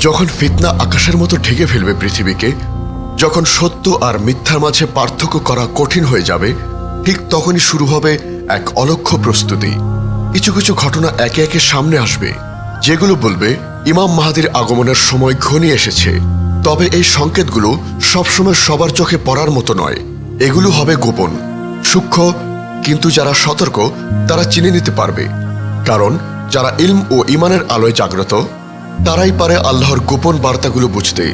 যখন ফিতনা আকাশের মতো ঢেকে ফেলবে পৃথিবীকে, যখন সত্য আর মিথ্যার মাঝে পার্থক্য করা কঠিন হয়ে যাবে, ঠিক তখনই শুরু হবে এক অলক্ষ্য প্রস্তুতি। কিছু কিছু ঘটনা একে একে সামনে আসবে। যেগুলো বলবে, ইমাম মাহাদির আগমনের সময় ঘনিয়ে এসেছে। তবে এই সংকেতগুলো সবসময় সবার চোখে পড়ার মতো নয়। এগুলো হবে গোপন, সূক্ষ্ম, কিন্তু যারা সতর্ক, তারা চিনে নিতে পারবে। কারণ, যারা ইলম ও ইমানের আলোয় জাগ্রত তারাই পারে আল্লাহর গোপন বার্তাগুলো বুঝতে।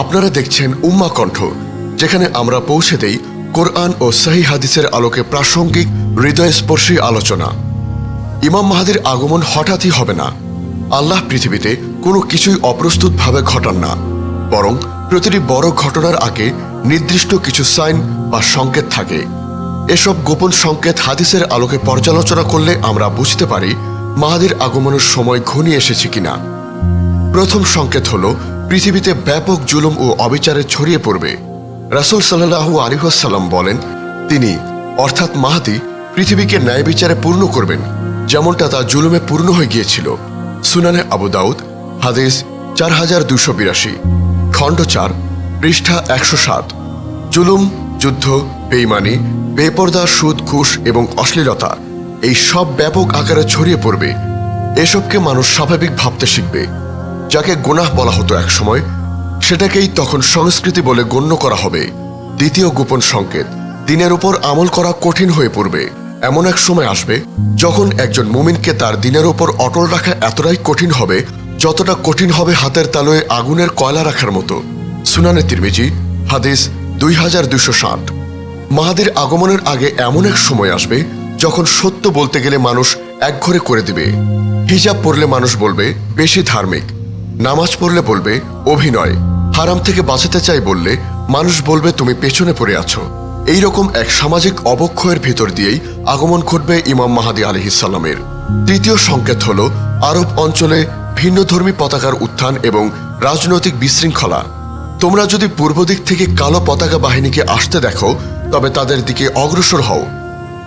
আপনারা দেখছেন উম্মা কণ্ঠ, যেখানে আমরা পৌঁছে দেই কোরআন ও সাহি হাদিসের আলোকে প্রাসঙ্গিক, হৃদয়স্পর্শী আলোচনা। ইমাম মাহাদির আগমন হঠাৎই হবে না। আল্লাহ পৃথিবীতে কোনো কিছুই অপ্রস্তুতভাবে ঘটান না, বরং প্রতিটি বড় ঘটনার আগে নির্দিষ্ট কিছু সাইন বা সংকেত থাকে। এসব গোপন সংকেত হাদিসের আলোকে পর্যালোচনা করলে আমরা বুঝতে পারি মাহাদির আগমনের সময় ঘনিয়ে এসেছে কিনা। প্রথম সংকেত হল, পৃথিবীতে ব্যাপক জুলুম ও অবিচারে ছড়িয়ে পড়বে। রাসুল সাল্লাহু আলিহাসাল্লাম বলেন, তিনি, অর্থাৎ মাহাদি, পৃথিবীকে ন্যায় বিচারে পূর্ণ করবেন, যেমনটা তা জুলুমে পূর্ণ হয়ে গিয়েছিল। সুনানে আবু দাউদ, হাদিস চার হাজার দুশো বিরাশি, খণ্ড চার, পৃষ্ঠা একশো সাত। জুলুম, যুদ্ধ, বেইমানি, বেপর্দা, সুদ, ঘুষ এবং অশ্লীলতা, এই সব ব্যাপক আকারে ছড়িয়ে পড়বে। এসবকে মানুষ স্বাভাবিক ভাবতে শিখবে। যাকে গুনাহ বলা হতো একসময়, সেটাকেই তখন সংস্কৃতি বলে গণ্য করা হবে। দ্বিতীয় গোপন সংকেত, দিনের উপর আমল করা কঠিন হয়ে পড়বে। এমন এক সময় আসবে, যখন একজন মুমিনকে তার দিনের উপর অটল রাখা এতটাই কঠিন হবে, যতটা কঠিন হবে হাতের তালুয়ে আগুনের কয়লা রাখার মতো। সুনানে তিরমিজি, হাদিস দুই হাজার দুশো ষাট। মাহাদের আগমনের আগে এমন এক সময় আসবে, যখন সত্য বলতে গেলে মানুষ একঘরে করে দিবে। হিজাব পড়লে মানুষ বলবে, বেশি ধার্মিক। নামাজ পড়লে বলবে, অভিনয়। হারাম থেকে বাঁচাতে চাই বললে, মানুষ বলবে, তুমি পেছনে পড়ে আছো। এই রকম এক সামাজিক অবক্ষয়ের ভিতর দিয়েই আগমন ঘটবে ইমাম মাহাদি আলহিসাল্লামের তৃতীয় সংকেত হল, আরব অঞ্চলে ভিন্নধর্মী পতাকার উত্থান এবং রাজনৈতিক বিশৃঙ্খলা। তোমরা যদি পূর্ব দিক থেকে কালো পতাকা বাহিনীকে আসতে দেখো, তবে তাদের দিকে অগ্রসর হও।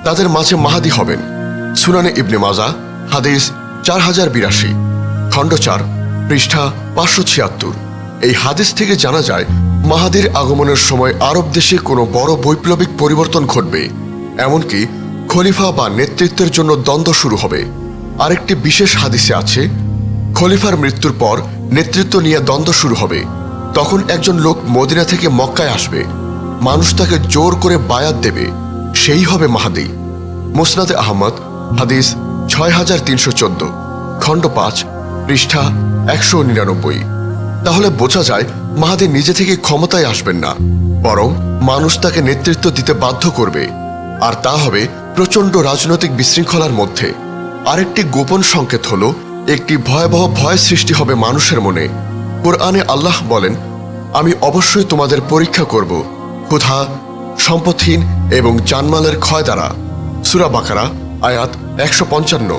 তাদের মাঝে মাহাদি হবেন। সুনানে ইবনে মাজা, হাদিস চার হাজার বিরাশি, খণ্ড চার। পৃষ্ঠা পাঁচশো ছিয়াত্তর। এই হাদিস থেকে জানা যায়, মাহাদির আগমনের সময় আরব দেশে কোনো বড় বৈপ্লবিক পরিবর্তন ঘটবে। এমনকি খলিফা বা নেতৃত্বের জন্য দ্বন্দ্ব শুরু হবে। আরেকটি বিশেষ হাদিসে আছে, খলিফার মৃত্যুর পর নেতৃত্ব নিয়ে দ্বন্দ্ব শুরু হবে। তখন একজন লোক মদিনা থেকে মক্কায় আসবে। মানুষ তাকে জোর করে বায়াত দেবে। সেই হবে মাহাদি। মুসনাদে আহমদ, হাদিস ছয় হাজার তিনশো চোদ্দ, খণ্ড পাঁচ পৃষ্ঠা একশো নিরানব্বই। তাহলে বোঝা যায় মাহাদি নিজে থেকে ক্ষমতায় আসবেন না, বরং মানুষ তাকে নেতৃত্ব দিতে বাধ্য করবে। আর তা হবে প্রচণ্ড রাজনৈতিক বিশৃঙ্খলার মধ্যে। আরেকটি গোপন সংকেত হল, একটি ভয়াবহ ভয় সৃষ্টি হবে মানুষের মনে। কোরআনে আল্লাহ বলেন, আমি অবশ্যই তোমাদের পরীক্ষা করব, ক্ষুধা, সম্পদহীন এবং জানমালের ক্ষয় দ্বারা। সুরা বাকারা, আয়াত একশো পঞ্চান্ন।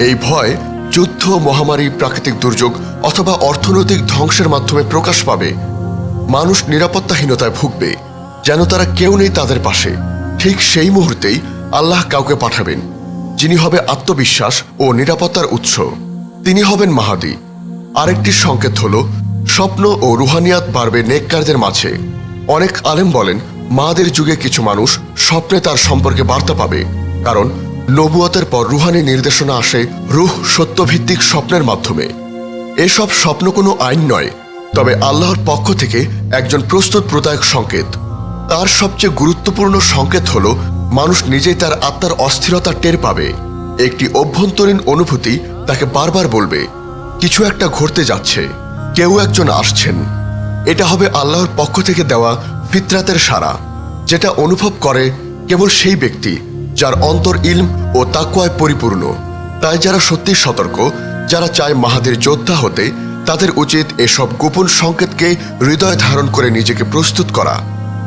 এই ভয় যুদ্ধ, মহামারী, প্রাকৃতিক দুর্যোগ অথবা অর্থনৈতিক ধ্বংসের মাধ্যমে প্রকাশ পাবে। মানুষ নিরাপত্তাহীনতায় ভুগবে, যেন তারা কেউ নেই তাদের পাশে। ঠিক সেই মুহূর্তেই আল্লাহ কাউকে পাঠাবেন, যিনি হবে আত্মবিশ্বাস ও নিরাপত্তার উৎস। তিনি হবেন মাহাদি। আরেকটি সংকেত হল, স্বপ্ন ও রুহানিয়াত বাড়বে নেককারদের মাঝে। অনেক আলেম বলেন, মাহাদের যুগে কিছু মানুষ স্বপ্নে তার সম্পর্কে বার্তা পাবে, কারণ নবুয়তের পর রুহানি নির্দেশনা আসে রুহ সত্যভিত্তিক স্বপ্নের মাধ্যমে। এসব স্বপ্ন কোনো আইন নয়, তবে আল্লাহর পক্ষ থেকে একজন প্রস্তুত প্রদায়ক সংকেত। তার সবচেয়ে গুরুত্বপূর্ণ সংকেত হল, মানুষ নিজেই তার আত্মার অস্থিরতা টের পাবে। একটি অভ্যন্তরীণ অনুভূতি তাকে বারবার বলবে, কিছু একটা ঘটতে যাচ্ছে, কেউ একজন আসছেন। এটা হবে আল্লাহর পক্ষ থেকে দেওয়া ফিতরাতের সারা যেটা অনুভব করে কেবল সেই ব্যক্তি। যার অন্তর ইলম ও তাকুয়ায় পরিপূর্ণ। তাই যারা সত্যি সতর্ক, যারা চায় মাহাদের যোদ্ধা হতে, তাদের উচিত এসব গোপন সংকেতকে হৃদয় ধারণ করে নিজেকে প্রস্তুত করা।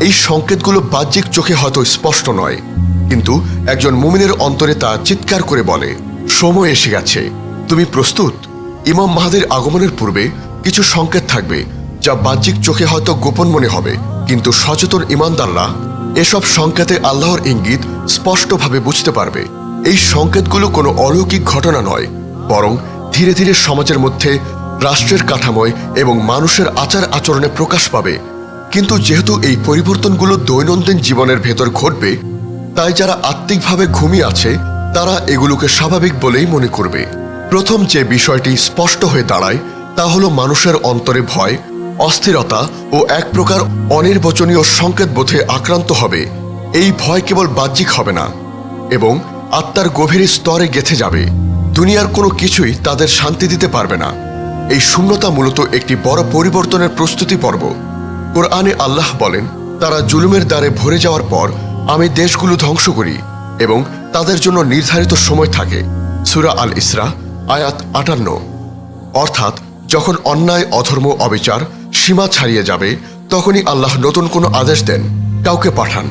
এই সংকেতগুলো বাহ্যিক চোখে হয়তো স্পষ্ট নয়, কিন্তু একজন মুমিনের অন্তরে তা চিৎকার করে বলে, সময় এসে গেছে, তুমি প্রস্তুত? ইমাম মাহাদের আগমনের পূর্বে কিছু সংকেত থাকবে, যা বাহ্যিক চোখে হয়তো গোপন মনে হবে, কিন্তু সচেতন ইমানদাররা এসব সংকেতে আল্লাহর ইঙ্গিত স্পষ্টভাবে বুঝতে পারবে। এই সংকেতগুলো কোনো অলৌকিক ঘটনা নয়, বরং ধীরে ধীরে সমাজের মধ্যে রাষ্ট্রের কাঠামোয় এবং মানুষের আচার আচরণে প্রকাশ পাবে। কিন্তু যেহেতু এই পরিবর্তনগুলো দৈনন্দিন জীবনের ভেতর ঘটবে, তাই যারা আত্মিকভাবে ঘুমিয়ে আছে, তারা এগুলোকে স্বাভাবিক বলেই মনে করবে। প্রথম যে বিষয়টি স্পষ্ট হয়ে দাঁড়ায়, তা হলো মানুষের অন্তরে ভয় অস্থিরতা ও এক প্রকার অনির্বচনীয় সংকেত বোধে আক্রান্ত হবে। এই ভয় কেবল বাহ্যিক হবে না এবং আত্মার গভীর স্তরে গেথে যাবে। দুনিয়ার কোনো কিছুই তাদের শান্তি দিতে পারবে না। এই শূন্যতা মূলত একটি বড় পরিবর্তনের প্রস্তুতি পর্ব। কোরআনে আল্লাহ বলেন, তারা জুলুমের দ্বারে ভরে যাওয়ার পর আমি দেশগুলো ধ্বংস করি এবং তাদের জন্য নির্ধারিত সময় থাকে। সুরা আল ইসরা আয়াত আটান্ন। অর্থাৎ, যখন অন্যায়, অধর্ম, অবিচার সীমা ছাড়িয়ে যাবে, তখনই আল্লাহ নতুন কোনো আদেশ দেন, কাউকে পাঠান,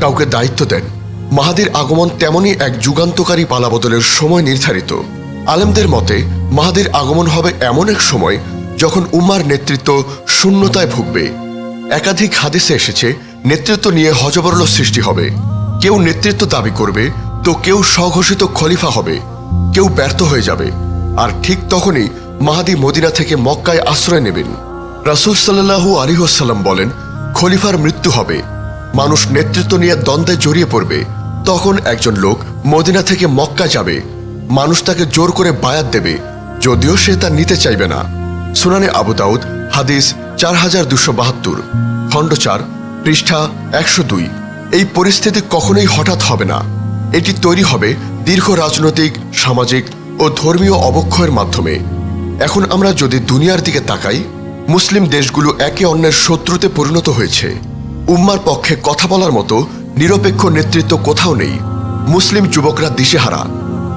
কাউকে দায়িত্ব দেন। মাহাদির আগমন তেমনই এক যুগান্তকারী পালাবদলের সময় নির্ধারিত। আলেমদের মতে, মাহাদির আগমন হবে এমন এক সময় যখন উম্মার নেতৃত্ব শূন্যতায় ভুগবে। একাধিক হাদিসে এসেছে, নেতৃত্ব নিয়ে হজবরল সৃষ্টি হবে। কেউ নেতৃত্ব দাবি করবে, তো কেউ স্বঘোষিত খলিফা হবে। কেউ ব্যর্থ হয়ে যাবে। আর ঠিক তখনই মাহাদি মদিনা থেকে মক্কায় আশ্রয় নেবেন। রাসুল সাল্লাহু আলিহাসাল্লাম বলেন, খলিফার মৃত্যু হবে। মানুষ নেতৃত্ব নিয়ে দ্বন্দ্বে জড়িয়ে পড়বে। তখন একজন লোক মদিনা থেকে মক্কা যাবে। মানুষ তাকে জোর করে বায়াত দেবে। যদিও সে তা নিতে চাইবে না। সুনানে আবু দাউদ, হাদিস চার হাজার দুশো বাহাত্তর, খণ্ড চার, পৃষ্ঠা একশো দুই। এই পরিস্থিতি কখনোই হঠাৎ হবে না। এটি তৈরি হবে দীর্ঘ রাজনৈতিক, সামাজিক ও ধর্মীয় অবক্ষয়ের মাধ্যমে। এখন আমরা যদি দুনিয়ার দিকে তাকাই মুসলিম দেশগুলো একে অন্যের শত্রুতে পরিণত হয়েছে। উম্মার পক্ষে কথা বলার মতো নিরপেক্ষ নেতৃত্ব কোথাও নেই। মুসলিম যুবকরা দিশেহারা,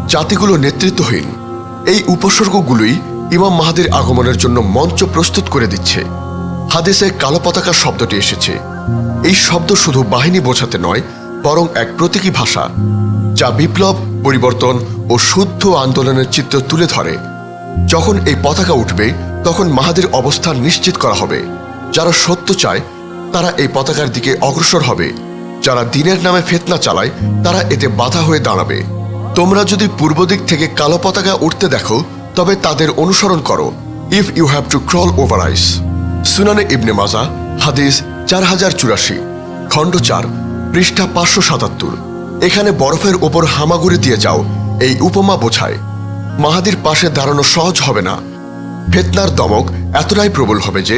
জাতিগুলো নেতৃত্বহীন। এই উপসর্গগুলোই ইমাম মাহাদির আগমনের জন্য মঞ্চ প্রস্তুত করে দিচ্ছে। হাদিসে কালো পতাকা শব্দটি এসেছে। এই শব্দ শুধু বাহিনী বোঝাতে নয়, বরং এক প্রতীকী ভাষা, যা বিপ্লব, পরিবর্তন ও শুদ্ধ আন্দোলনের চিত্র তুলে ধরে। যখন এই পতাকা উঠবে, তখন মাহাদির অবস্থান নিশ্চিত করা হবে। যারা সত্য চায়, তারা এই পতাকার দিকে অগ্রসর হবে। যারা দিনের নামে ফেতনা চালায়, তারা এতে বাধা হয়ে দাঁড়াবে। তোমরা যদি পূর্ব দিক থেকে কালো পতাকা উঠতে দেখো, তবে তাদের অনুসরণ করো। If you have to crawl over ice সুনানে ইবনে মাজা, হাদিস চার হাজার চুরাশি, খণ্ড চার, পৃষ্ঠা পাঁচশো সাতাত্তর। এখানে বরফের ওপর হামাগুড়ি দিয়ে যাও, এই উপমা বোঝায়। মাহাদির পাশে দাঁড়ানো সহজ হবে না। ফেতনার দমক এতটাই প্রবল হবে যে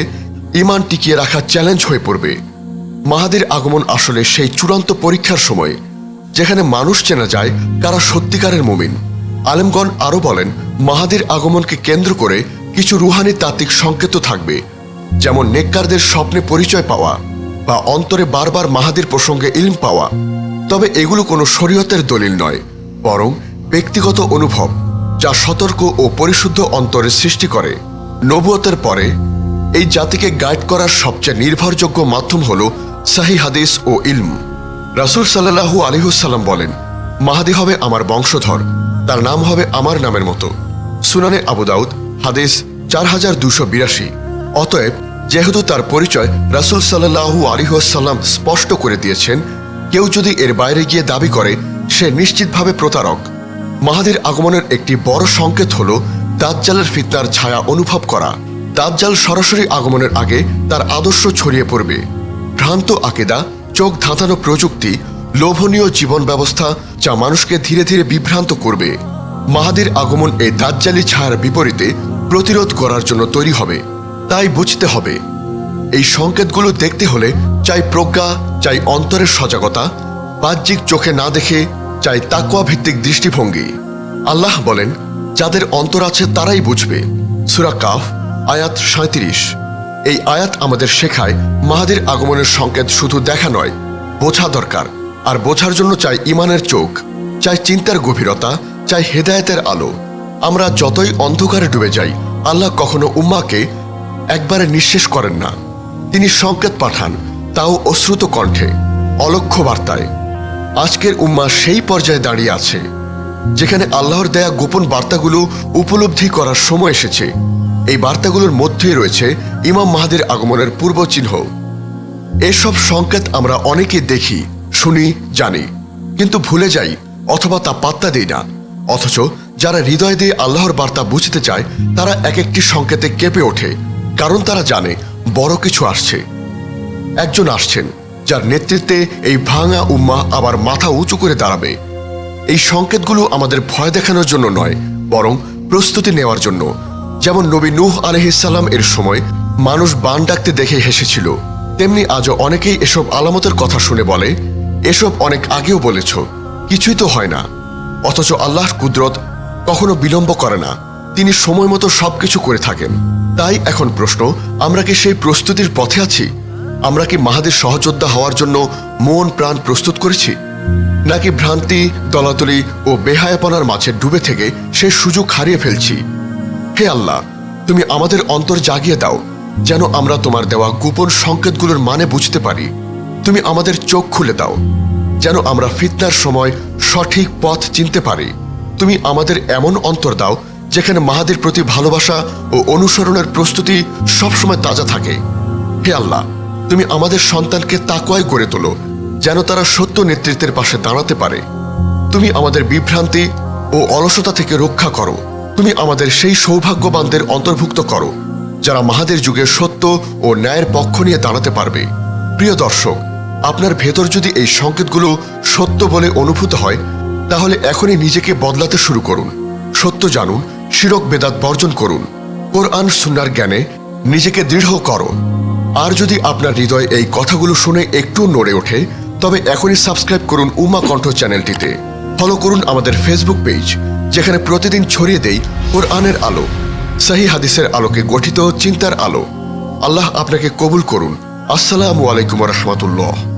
ইমান টিকিয়ে রাখা চ্যালেঞ্জ হয়ে পড়বে। মাহাদির আগমন আসলে সেই চূড়ান্ত পরীক্ষার সময়, যেখানে মানুষ চেনা যায় কারা সত্যিকারের মুমিন। আলেমগণ আরও বলেন, মাহাদির আগমনকে কেন্দ্র করে কিছু রুহানি তাত্ত্বিক সংকেত থাকবে, যেমন নেককারদের স্বপ্নে পরিচয় পাওয়া বা অন্তরে বারবার মাহাদির প্রসঙ্গে ইলম পাওয়া। তবে এগুলো কোনো শরীয়তের দলিল নয়, বরং ব্যক্তিগত অনুভব। যা সতর্ক ও পরিশুদ্ধ অন্তরের সৃষ্টি করে। নবুয়তের পরে, এই জাতিকে গাইড করার সবচেয়ে নির্ভরযোগ্য মাধ্যম হল সাহি হাদিস ও ইলম। রাসুল সাল্লাহু আলিহুসাল্লাম বলেন, মাহাদি হবে আমার বংশধর, তার নাম হবে আমার নামের মতো। সুনানে আবু দাউদ, হাদিস চার হাজার দুশো বিরাশি। অতএব, যেহেতু তার পরিচয় রাসুল সাল্লাহু আলিহাসাল্লাম স্পষ্ট করে দিয়েছেন, কেউ যদি এর বাইরে গিয়ে দাবি করে, সে নিশ্চিতভাবে প্রতারক। মাহাদির আগমনের একটি বড় সংকেত হল দাজ্জালের ফিতনার ছায়া অনুভব করা। দাজ্জাল সরাসরি আগমনের আগে তার আদর্শ ছড়িয়ে পড়বে। ভ্রান্ত আকেদা, চোখ ধাঁধানো প্রযুক্তি, লোভনীয় জীবন ব্যবস্থা যা মানুষকে ধীরে ধীরে বিভ্রান্ত করবে। মাহাদির আগমন এই দাজ্জালি ছায়ার বিপরীতে প্রতিরোধ করার জন্য তৈরি হবে। তাই বুঝতে হবে। এই সংকেতগুলো দেখতে হলে চাই প্রজ্ঞা, চাই অন্তরের সজাগতা, বাহ্যিক চোখে না দেখে চাই তাকুয়া ভিত্তিক দৃষ্টিভঙ্গি। আল্লাহ বলেন, যাদের অন্তর আছে তারাই বুঝবে। সুরা কাফ, আয়াত সাঁত্রিশ এই আয়াত আমাদের শেখায়, মাহাদির আগমনের সংকেত শুধু দেখা নয়, বোঝা দরকার। আর বোঝার জন্য চাই ইমানের চোখ, চাই চিন্তার গভীরতা, চাই হেদায়েতের আলো। আমরা যতই অন্ধকারে ডুবে যাই, আল্লাহ কখনো উম্মাকে একবারে নিঃশেষ করেন না। তিনি সংকেত পাঠান, তাও অশ্রুত কণ্ঠে অলক্ষ বার্তায়। আজকের উম্মা সেই পর্যায়ে দাঁড়িয়ে আছে, যেখানে আল্লাহর দেয়া গোপন বার্তাগুলো উপলব্ধি করার সময় এসেছে। এই বার্তাগুলোর মধ্যেই রয়েছে ইমাম মাহাদের আগমনের পূর্ব চিহ্ন এসব সংকেত আমরা অনেকে দেখি, শুনি, জানি, কিন্তু ভুলে যাই অথবা তা পাত্তা দিই না। অথচ যারা হৃদয় দিয়ে আল্লাহর বার্তা বুঝতে চায়, তারা এক একটি সংকেতে কেঁপে ওঠে, কারণ তারা জানে বড় কিছু আসছে। একজন আসছেন যার নেতৃত্বে এই ভাঙা উম্মা আবার মাথা উঁচু করে দাঁড়াবে। এই সংকেতগুলো আমাদের ভয় দেখানোর জন্য নয়, বরং প্রস্তুতি নেওয়ার জন্য। যেমন নবী নূহ আলহিসাল্লাম এর সময় মানুষ বান ডাকতে দেখে হেসেছিল, তেমনি আজও অনেকেই এসব আলামতের কথা শুনে বলে, এসব অনেক আগেও বলেছ, কিছুই তো হয় না। অথচ আল্লাহর কুদরত কখনো বিলম্ব করে না। তিনি সময় মতো সবকিছু করে থাকেন। তাই এখন প্রশ্ন, আমরা কি সেই প্রস্তুতির পথে আছি? আমরা কি মাহাদের সহযোদ্ধা হওয়ার জন্য মন প্রাণ প্রস্তুত করেছি? নাকি ভ্রান্তি দলাতলি ও বেহায়াপনার মাঝে ডুবে থেকে সে সুযোগ হারিয়ে ফেলছি? হে আল্লাহ, তুমি আমাদের অন্তর জাগিয়ে দাও, যেন আমরা তোমার দেওয়া গোপন সংকেতগুলোর মানে বুঝতে পারি। তুমি আমাদের চোখ খুলে দাও, যেন আমরা ফিতনার সময় সঠিক পথ চিনতে পারি। তুমি আমাদের এমন অন্তর দাও, যেখানে মাহাদের প্রতি ভালোবাসা ও অনুসরণের প্রস্তুতি সবসময় তাজা থাকে। হে আল্লাহ তুমি আমাদের সন্তানকে তাকওয়ায় গড়ে তোলো, যেন তারা সত্য নেতৃত্বের পাশে দাঁড়াতে পারে। তুমি আমাদের বিভ্রান্তি ও অলসতা থেকে রক্ষা করো। তুমি আমাদের সেই সৌভাগ্যবানদের অন্তর্ভুক্ত করো, যারা মাহাদের যুগে সত্য ও ন্যায়ের পক্ষ নিয়ে দাঁড়াতে পারবে। প্রিয় দর্শক, আপনার ভেতর যদি এই সংকেতগুলো সত্য বলে অনুভূত হয়, তাহলে এখনই নিজেকে বদলাতে শুরু করুন। সত্য জানুন, শিরক বেদাত বর্জন করুন। কোরআন, সুন্নার জ্ঞানে নিজেকে দৃঢ় করো। আর যদি আপনার হৃদয় এই কথাগুলো শুনে একটু নড়ে ওঠে, তবে এখনই সাবস্ক্রাইব করুন উমা কণ্ঠ চ্যানেলটিতে। ফলো করুন আমাদের ফেসবুক পেজ যেখানে প্রতিদিন ছড়িয়ে দেই কোরআনের আলো, সাহি হাদিসের আলোকে গঠিত চিন্তার আলো। আল্লাহ আপনাকে কবুল করুন। আসসালামু আলাইকুম রহমতুল্লাহ।